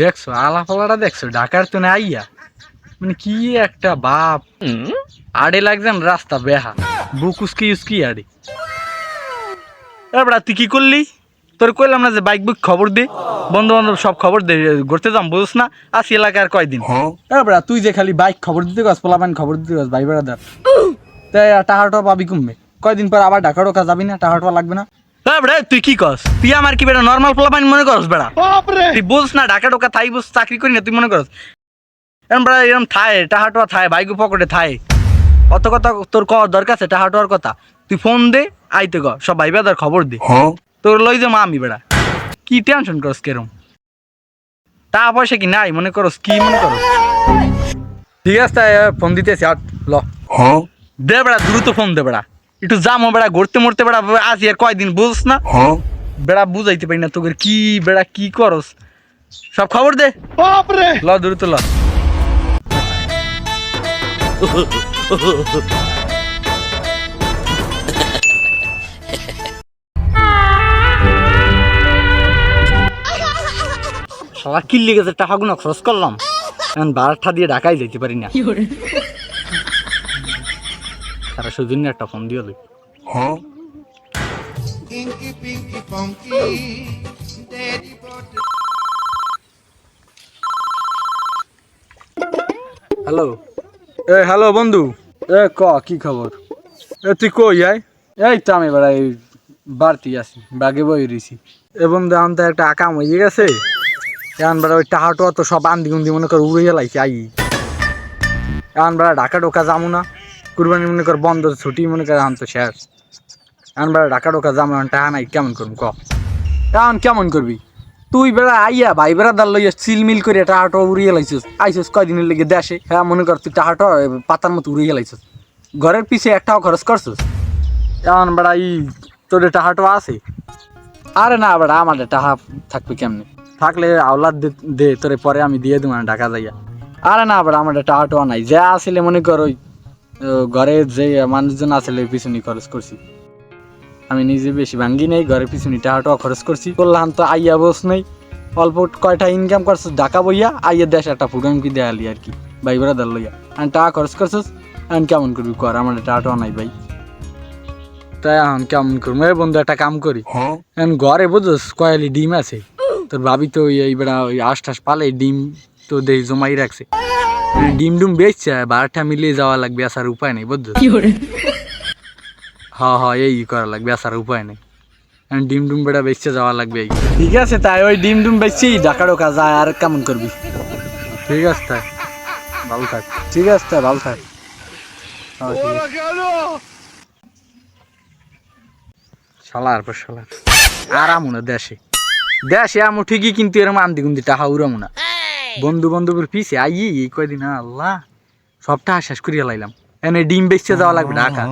দেখছ আলাফালাটা দেখছ ঢাকার তো না আইয়া মানে কি একটা বাপ। আড়ে লাগছেন রাস্তা বেহা বুক উস্কি উস্কি আড়ে এবার তুই কি করলি? তোর কইলাম না যে বাইক বুক খবর দে বন্ধু বান্ধব সব খবর দে ঘুরতে যাম বুঝছ না? আসি এলাকার কয়দিন। এবার তুই যে খালি বাইক খবর দিতে গেছ পোলাপান খবর দিতে গেছ ভাই বেড়াদার। তাই টাহাটো পাবি কমবে। কয়দিন পর আবার ঢাকা ঢোকা যাবি না টাহাটো লাগবে না। বেড়া তুই কি কস তুই আমার কি বেড়া নর্মাল পোলাপান মনে করস বেড়া? তুই বুঝ না ঢাকা ঢোকা থাই বুঝ চাকরি করি না তুই মনে করস? এরম বেড়া এরম থায় টাহাটোয়া থায় বাইক পকেটে থায় অত কথা তোর ক দরকার আছে টাহাটোয়ার কথা? তুই ফোন দে আইতে গ সব ভাই বেদার খবর দে। তোর লই যে মা আমি বেড়া। কি টেনশন করস কেরম? টাকা পয়সা কি নাই? মনে করস কি মনে করস? ঠিক আছে তাই, ফোন দিতেছি আট ল। দে বেড়া দ্রুত ফোন দে বেড়া একটু যামো বেড়া ঘুরতে মরতে বেড়া আসি আর কয়দিন বুঝ না? বেড়া বুঝাইতে পারি না তোকে কি বেড়া কি করস? সব খবর দে। ল দ্রুত ল। সবার কিল্লি গেছে টাকাগুলো খরচ করলাম। এখন বারোটা দিয়ে ঢাকায় যেতে পারি না। তারা সুদিন একটা ফোন দিয়ে হ্যালো এ হ্যালো বন্ধু। এ ক কি খবর? এ তুই কই আয়। এই তো আমি বেড়া এই বাড়তি আছি বাগে বই রয়েছি। এ বন্ধু এখন তো একটা আকাম হয়ে গেছে। এখন বেড়া ওই টাহাটো তো সব আন্দি গুন্দি মনে কর উড়ে লাইছে আই। এখন বেড়া ঢাকা ঢোকা যাব না। কুরবানি মনে কর বন্ধ, ছুটি মনে কর, এখন তো শেষ। বেড়া ঢাকা ঢোকা না টাহা নাই, কেমন করব ক? এখন কেমন করবি? তুই বেড়া আইয়া ভাই বেড়া দাল লইয়া চিলমিল করে টাহাটো উড়িয়ে লাইছিস। আইসিস কয়দিনের লেগে দেশে? হ্যাঁ মনে কর তুই টাহাটো পাতার মতো উড়িয়ে লাইছিস। ঘরের পিছে একটাও খরচ করছিস? এখন বেড়া ই তোর টাহাটো আছে? আরে না বেড়া আমার টাহা থাকবে কেমনে? থাকলে আওলাদ দে তোরে পরে আমি দিয়ে দেবো না ঢাকা যাইয়া। আরে না বেড়া আমার টাহাটো নাই। যা আসলে মনে কর ওই ঘরে যে মানুষজন আছে পিছনে খরচ করছি। আমি নিজে বেশি ভাঙ্গি নেই ঘরের পিছনে টাকা টাকা খরচ করছি। করলাম তো আইয়া বস নেই। অল্প কয়টা ইনকাম করছিস ঢাকা বইয়া আইয়া দেশ একটা প্রোগ্রাম কি দেয়ালি আর কি ভাই বেড়াদার লইয়া। আর টাকা খরচ করছিস এখন কেমন করবি কর আমার টাকা টাকা নাই ভাই। তাই এখন কেমন করব? এই বন্ধু একটা কাম করি। এখন ঘরে বুঝোস কয়ালি ডিম আছে। তোর ভাবি তো ওই এই বেড়া ওই আশ ঠাস পালে ডিম তো দেই জমাই রাখছে। ডিম ডুম বেচছে বারোটা মিলিয়ে যাওয়া লাগবে আসার উপায় নেই বুঝছ? হ্যাঁ হ্যাঁ এই করা লাগবে আসার উপায় নেই। ডিম ডুম বেড়া বেচতে যাওয়া লাগবে। ঠিক আছে তাই ওই ডিম ডুম বেচছি ঢাকা ঢোকা যায় আর কেমন করবি? ঠিক আছে তাই। ভালো থাক। ঠিক আছে তাই ভালো থাক। শালার পর শালার আরামু না দেশে। দেশে আমু ঠিকই কিন্তু এরম আন্দি গুন্দি টাহা উড়ামু না। বন্ধু বান্ধবের পিছে আই এই কয়দিন আল্লাহ। সবটা আশ্বাস করিয়া লাইলাম। এনে ডিম বেচতে যাওয়া লাগবে ঢাকা।